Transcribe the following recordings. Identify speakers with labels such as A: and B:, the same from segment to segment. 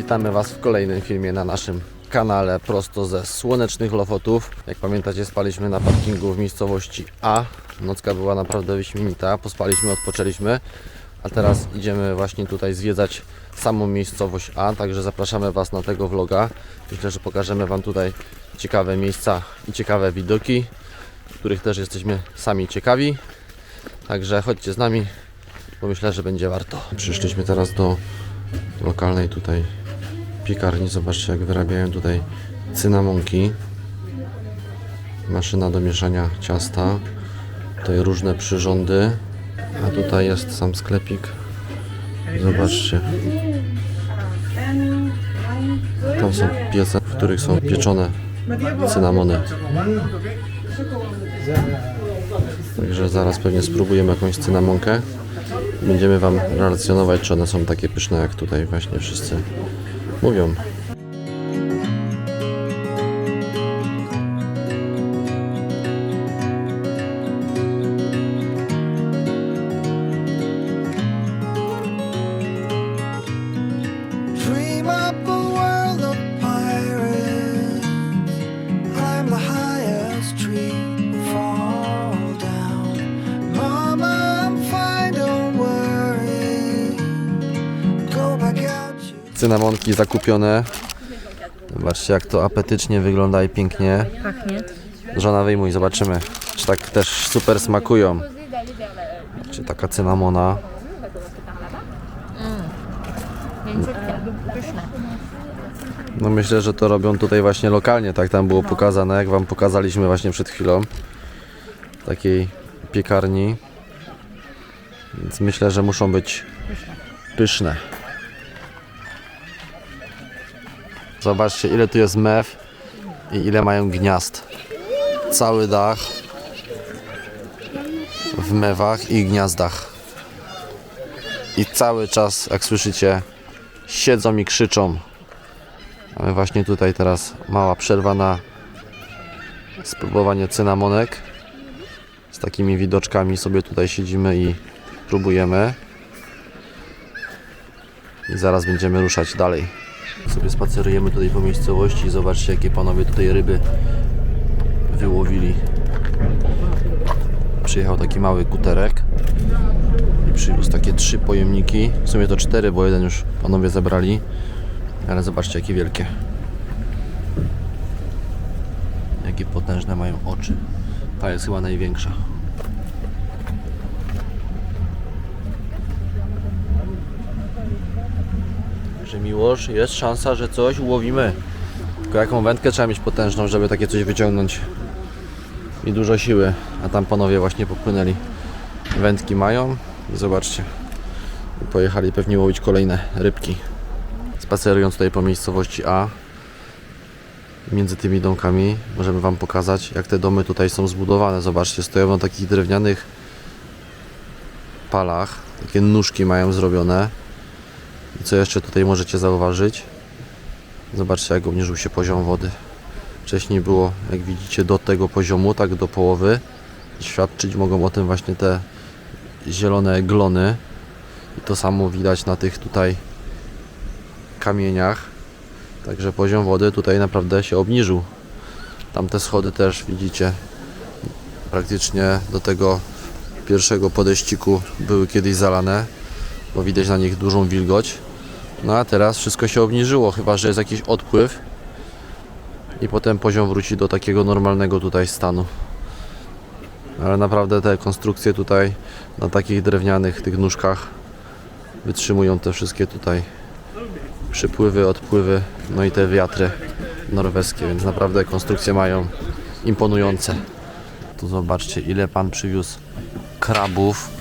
A: Witamy Was w kolejnym filmie na naszym kanale prosto ze słonecznych Lofotów. Jak pamiętacie spaliśmy na parkingu w miejscowości A. Nocka była naprawdę wyśmienita, pospaliśmy, odpoczęliśmy. A teraz idziemy właśnie tutaj zwiedzać samą miejscowość A, także zapraszamy Was na tego vloga. Myślę, że pokażemy Wam tutaj ciekawe miejsca i ciekawe widoki, których też jesteśmy sami ciekawi. Także chodźcie z nami, bo myślę, że będzie warto. Przyszliśmy teraz do lokalnej tutaj piekarni. Zobaczcie, jak wyrabiają tutaj cynamonki. Maszyna do mieszania ciasta. Tutaj różne przyrządy. A tutaj jest sam sklepik. Zobaczcie. Tam są piece, w których są pieczone cynamony. Także zaraz pewnie spróbujemy jakąś cynamonkę. Będziemy Wam relacjonować, czy one są takie pyszne, jak tutaj właśnie wszyscy mówią. Cynamonki zakupione. Zobaczcie, jak to apetycznie wygląda i pięknie.
B: Pachnie.
A: Żona wyjmuj, zobaczymy, czy tak też super smakują. Czy taka cynamona. No myślę, że to robią tutaj właśnie lokalnie, tak tam było pokazane, jak Wam pokazaliśmy właśnie przed chwilą. Takiej piekarni. Więc myślę, że muszą być pyszne. Zobaczcie, ile tu jest mew i ile mają gniazd. Cały dach w mewach i gniazdach. I cały czas, jak słyszycie, siedzą i krzyczą. Mamy właśnie tutaj teraz mała przerwa na spróbowanie cynamonek. Z takimi widoczkami sobie tutaj siedzimy i próbujemy. I zaraz będziemy ruszać dalej. Sobie spacerujemy tutaj po miejscowości zobaczcie jakie panowie tutaj ryby wyłowili. Przyjechał taki mały kuterek i przywiózł takie trzy pojemniki. W sumie to cztery, bo jeden już panowie zebrali. Ale zobaczcie jakie wielkie. Jakie potężne mają oczy. Ta jest chyba największa. Że miłość, jest szansa, że coś ułowimy. Tylko jaką wędkę trzeba mieć potężną, żeby takie coś wyciągnąć. I dużo siły. A tam panowie właśnie popłynęli. Wędki mają. I zobaczcie. Pojechali pewnie łowić kolejne rybki spacerując tutaj po miejscowości A między tymi domkami możemy Wam pokazać jak te domy tutaj są zbudowane zobaczcie, stoją na takich drewnianych palach takie nóżki mają zrobione i co jeszcze tutaj możecie zauważyć zobaczcie jak obniżył się poziom wody wcześniej było jak widzicie do tego poziomu, tak do połowy świadczyć mogą o tym właśnie te zielone glony i to samo widać na tych tutaj kamieniach. Także poziom wody tutaj naprawdę się obniżył. Tamte schody też widzicie praktycznie do tego pierwszego podejściku były kiedyś zalane, bo widać na nich dużą wilgoć. No a teraz wszystko się obniżyło, chyba że jest jakiś odpływ i potem poziom wróci do takiego normalnego tutaj stanu. Ale naprawdę te konstrukcje tutaj na takich drewnianych tych nóżkach wytrzymują te wszystkie tutaj przypływy, odpływy, no i te wiatry norweskie, więc naprawdę konstrukcje mają imponujące. Tu zobaczcie, ile pan przywiózł krabów.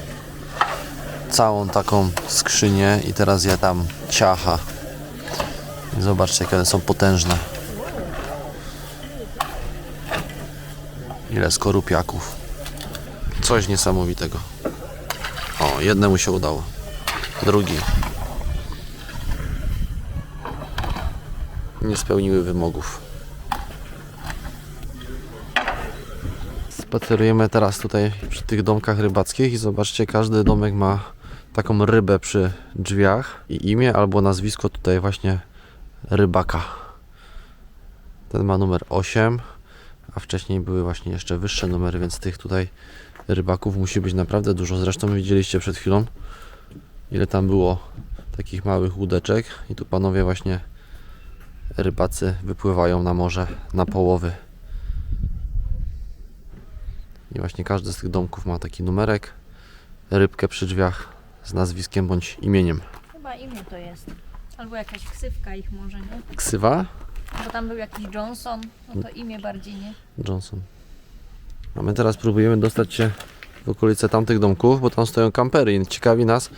A: Całą taką skrzynię i teraz je tam ciacha. Zobaczcie, jakie one są potężne. Ile skorupiaków. Coś niesamowitego. O, jednemu się udało. Drugi. nie spełniły wymogów. Spacerujemy teraz tutaj przy tych domkach rybackich i zobaczcie, każdy domek ma taką rybę przy drzwiach i imię albo nazwisko tutaj właśnie rybaka. Ten ma numer 8, a wcześniej były właśnie jeszcze wyższe numery, więc tych tutaj rybaków musi być naprawdę dużo. Zresztą widzieliście przed chwilą, ile tam było takich małych łódeczek i tu panowie właśnie rybacy wypływają na morze na połowy. I właśnie każdy z tych domków ma taki numerek, rybkę przy drzwiach z nazwiskiem bądź imieniem.
B: Chyba imię to jest. Albo jakaś ksywka ich może, nie?
A: Ksywa?
B: Bo tam był jakiś Johnson, no to imię bardziej, nie?
A: Johnson. A my teraz próbujemy dostać się w okolice tamtych domków, bo tam stoją kampery i ciekawi nas,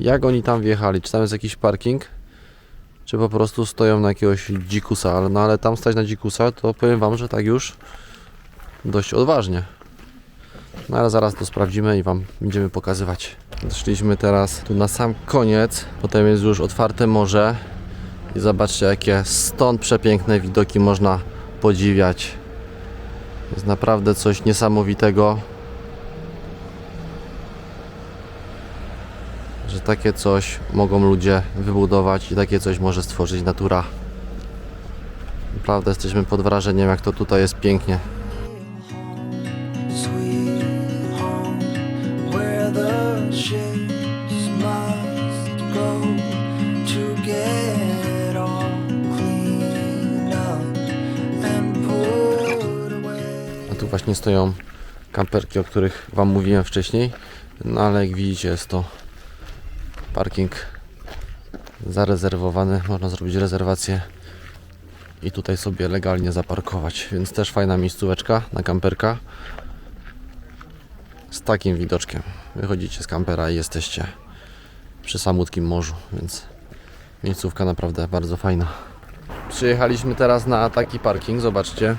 A: jak oni tam wjechali. Czy tam jest jakiś parking, czy po prostu stoją na jakiegoś dzikusa. Ale, no ale tam stać na dzikusa, to powiem Wam, że tak już dość odważnie. No ale zaraz to sprawdzimy i Wam będziemy pokazywać. Doszliśmy teraz tu na sam koniec, potem jest już otwarte morze i zobaczcie jakie stąd przepiękne widoki można podziwiać. Jest naprawdę coś niesamowitego. Że takie coś mogą ludzie wybudować i takie coś może stworzyć natura. Naprawdę jesteśmy pod wrażeniem, jak to tutaj jest pięknie. A tu właśnie stoją kamperki, o których Wam mówiłem wcześniej. No ale jak widzicie, jest to parking zarezerwowany. Można zrobić rezerwację i tutaj sobie legalnie zaparkować. Więc też fajna miejscóweczka na kamperka z takim widoczkiem. Wychodzicie z kampera i jesteście przy samutkim morzu, więc miejscówka naprawdę bardzo fajna. Przyjechaliśmy teraz na taki parking, zobaczcie.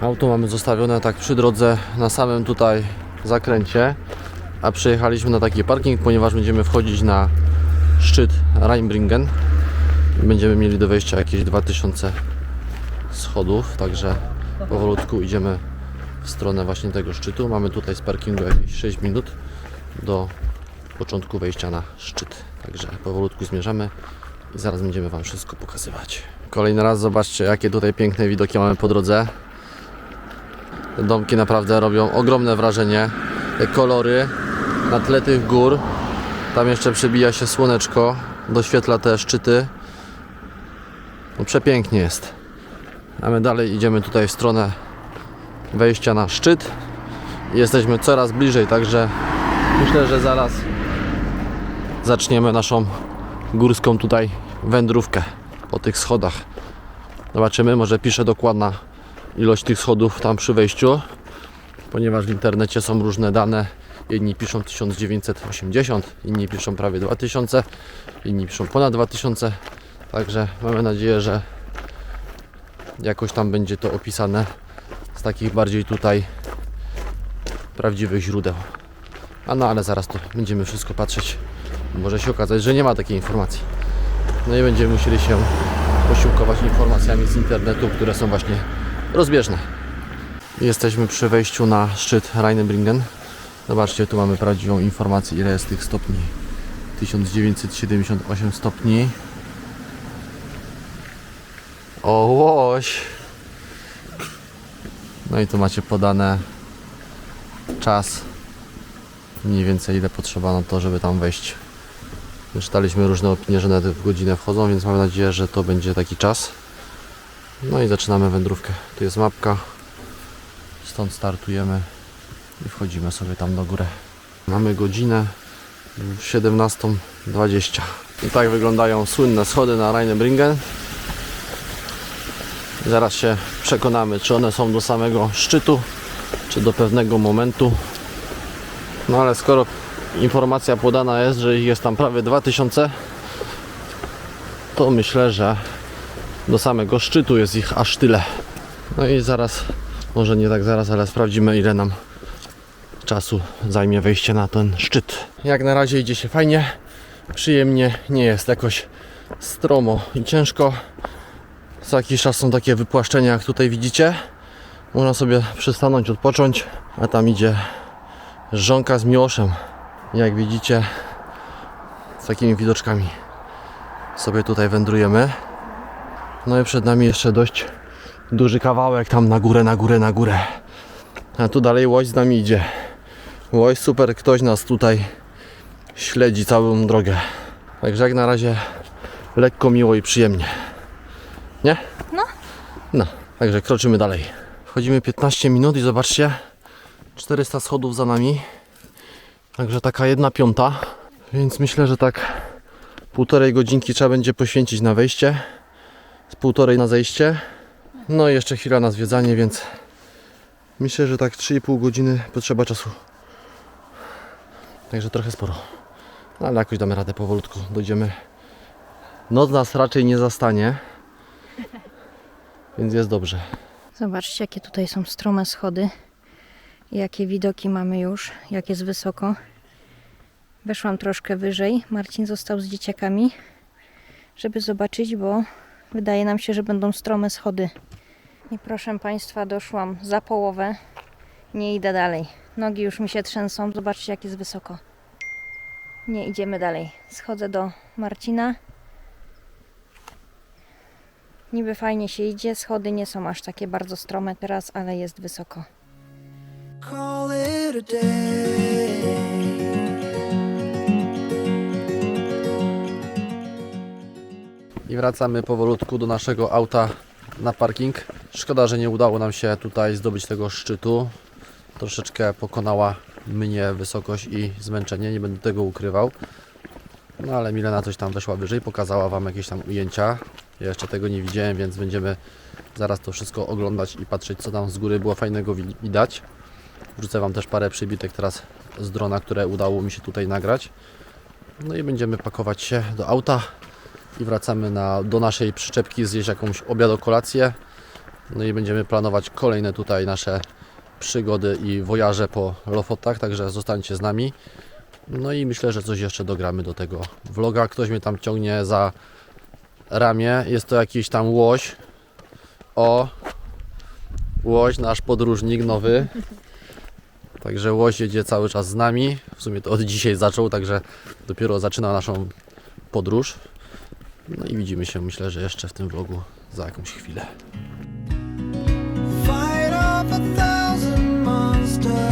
A: Auto mamy zostawione tak przy drodze na samym tutaj zakręcie, a przyjechaliśmy na taki parking, ponieważ będziemy wchodzić na szczyt Rheinbringen będziemy mieli do wejścia jakieś 2000 schodów, także powolutku idziemy w stronę właśnie tego szczytu. Mamy tutaj z parkingu jakieś 6 minut do początku wejścia na szczyt, także powolutku zmierzamy i zaraz będziemy Wam wszystko pokazywać. Kolejny raz zobaczcie jakie tutaj piękne widoki mamy po drodze. Te domki naprawdę robią ogromne wrażenie. Te kolory na tle tych gór. Tam jeszcze przebija się słoneczko, doświetla te szczyty. No przepięknie jest. A my dalej idziemy tutaj w stronę wejścia na szczyt. Jesteśmy coraz bliżej, także myślę, że zaraz zaczniemy naszą górską tutaj wędrówkę po tych schodach. Zobaczymy, może pisze dokładna ilość tych schodów tam przy wejściu, ponieważ w internecie są różne dane. Jedni piszą 1980, inni piszą prawie 2000, inni piszą ponad 2000. Także mamy nadzieję, że jakoś tam będzie to opisane z takich bardziej tutaj prawdziwych źródeł. A no ale zaraz to będziemy wszystko patrzeć. Może się okazać, że nie ma takiej informacji. No i będziemy musieli się posiłkować informacjami z internetu, które są właśnie rozbieżne. Jesteśmy przy wejściu na szczyt Rheinbringen. Zobaczcie, tu mamy prawdziwą informację, ile jest tych stopni. 1978 stopni. O, łoś! No i tu macie podane czas. Mniej więcej ile potrzeba na to, żeby tam wejść. Czytaliśmy różne opinie, że nawet w godzinę wchodzą, więc mam nadzieję, że to będzie taki czas. No i zaczynamy wędrówkę. Tu jest mapka. Stąd startujemy i wchodzimy sobie tam do góry. Mamy godzinę 17.20. I tak wyglądają słynne schody na Rheinbringen. Zaraz się przekonamy, czy one są do samego szczytu, czy do pewnego momentu. No ale skoro informacja podana jest, że ich jest tam prawie 2000, to myślę, że do samego szczytu jest ich aż tyle. No i zaraz, może nie tak zaraz, ale sprawdzimy ile nam czasu zajmie wejście na ten szczyt. Jak na razie idzie się fajnie, przyjemnie, nie jest jakoś stromo i ciężko. Co jakiś czas są takie wypłaszczenia, jak tutaj widzicie. Można sobie przystanąć, odpocząć, a tam idzie żonka z miłoszem. Jak widzicie, z takimi widoczkami. sobie tutaj wędrujemy. No i przed nami jeszcze dość duży kawałek tam na górę, na górę, na górę. A tu dalej łoś z nami idzie. Łoś super, ktoś nas tutaj śledzi całą drogę. Także jak na razie lekko, miło i przyjemnie. Nie?
B: No.
A: No, także kroczymy dalej. Wchodzimy 15 minut i zobaczcie, 400 schodów za nami. Także taka jedna piąta. Więc myślę, że tak półtorej godzinki trzeba będzie poświęcić na wejście. Z półtorej na zejście. No i jeszcze chwila na zwiedzanie, więc myślę, że tak 3,5 godziny potrzeba czasu. Także trochę sporo. Ale jakoś damy radę powolutku. Dojdziemy. Noc nas raczej nie zastanie. Więc jest dobrze.
B: Zobaczcie, jakie tutaj są strome schody. Jakie widoki mamy już, jak jest wysoko. Weszłam troszkę wyżej. Marcin został z dzieciakami, żeby zobaczyć, bo wydaje nam się, że będą strome schody. I proszę Państwa, doszłam za połowę. Nie idę dalej. Nogi już mi się trzęsą. Zobaczcie, jak jest wysoko. Nie idziemy dalej. Schodzę do Marcina. Niby fajnie się idzie, schody nie są aż takie bardzo strome teraz, ale jest wysoko.
C: Call it a day.
A: I wracamy powolutku do naszego auta na parking. Szkoda, że nie udało nam się tutaj zdobyć tego szczytu. Troszeczkę pokonała mnie wysokość i zmęczenie, nie będę tego ukrywał. No ale Milena coś tam weszła wyżej, pokazała Wam jakieś tam ujęcia. Ja jeszcze tego nie widziałem, więc będziemy zaraz to wszystko oglądać i patrzeć, co tam z góry było fajnego wi- widać. Wrzucę Wam też parę przybitek teraz z drona, które udało mi się tutaj nagrać. No i będziemy pakować się do auta i wracamy na, do naszej przyczepki zjeść jakąś obiad, kolację. No i będziemy planować kolejne tutaj nasze przygody i wojaże po Lofotach, także zostańcie z nami. No i myślę, że coś jeszcze dogramy do tego vloga. Ktoś mnie tam ciągnie za ramię. Jest to jakiś tam łoś. O! Łoś, nasz podróżnik nowy. Także łoś jedzie cały czas z nami. W sumie to od dzisiaj zaczął, także dopiero zaczyna naszą podróż. No i widzimy się, myślę, że jeszcze w tym vlogu za jakąś chwilę.
C: Fight a thousand monsters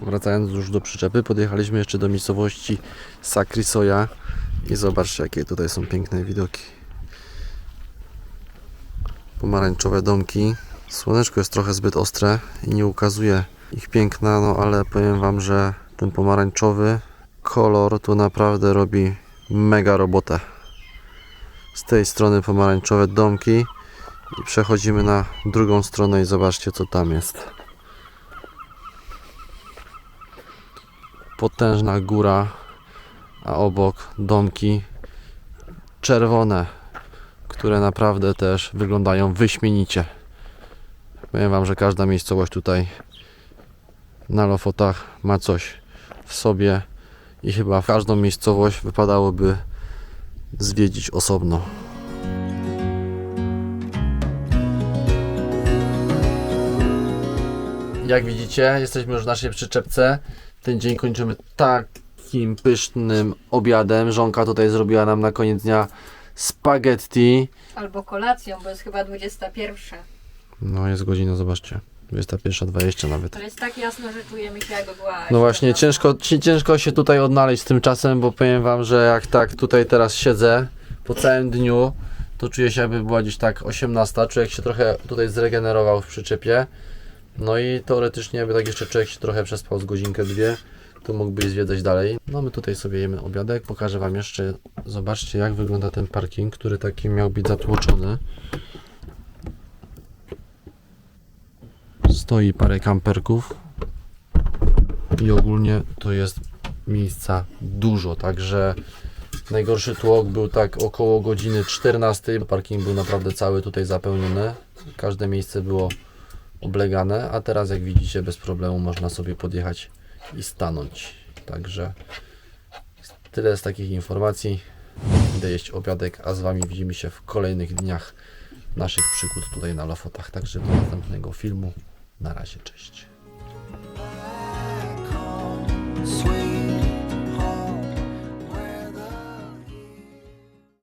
A: Wracając już do przyczepy, podjechaliśmy jeszcze do miejscowości Sakrisoja i zobaczcie, jakie tutaj są piękne widoki. Pomarańczowe domki. Słoneczko jest trochę zbyt ostre i nie ukazuje ich piękna, no ale powiem Wam, że ten pomarańczowy kolor tu naprawdę robi mega robotę. Z tej strony pomarańczowe domki i przechodzimy na drugą stronę i zobaczcie co tam jest. potężna góra, a obok domki czerwone, które naprawdę też wyglądają wyśmienicie. Powiem Wam, że każda miejscowość tutaj na Lofotach ma coś w sobie i chyba każdą miejscowość wypadałoby zwiedzić osobno. Jak widzicie, jesteśmy już w naszej przyczepce. Ten dzień kończymy takim pysznym obiadem. Żonka tutaj zrobiła nam na koniec dnia spaghetti.
B: Albo kolacją, bo jest chyba 21.
A: No jest godzina, zobaczcie. 21.20 nawet.
B: To jest tak jasno, że czujemy się jak była.
A: No właśnie, ciężko, ci- ciężko się tutaj odnaleźć z tym czasem, bo powiem Wam, że jak tak tutaj teraz siedzę po całym dniu, to czuję się jakby była gdzieś tak 18, człowiek się trochę tutaj zregenerował w przyczepie. No i teoretycznie jakby tak jeszcze człowiek się trochę przespał z godzinkę, dwie, to mógłby zwiedzać dalej. No my tutaj sobie jemy obiadek, pokażę Wam jeszcze, zobaczcie jak wygląda ten parking, który taki miał być zatłoczony. Stoi parę kamperków, i ogólnie to jest miejsca dużo, także najgorszy tłok był tak około godziny 14. Parking był naprawdę cały tutaj zapełniony. Każde miejsce było oblegane, a teraz jak widzicie bez problemu można sobie podjechać i stanąć. Także tyle z takich informacji. Idę jeść obiadek, a z Wami widzimy się w kolejnych dniach naszych przygód tutaj na Lofotach. Także do następnego filmu. Na razie, cześć.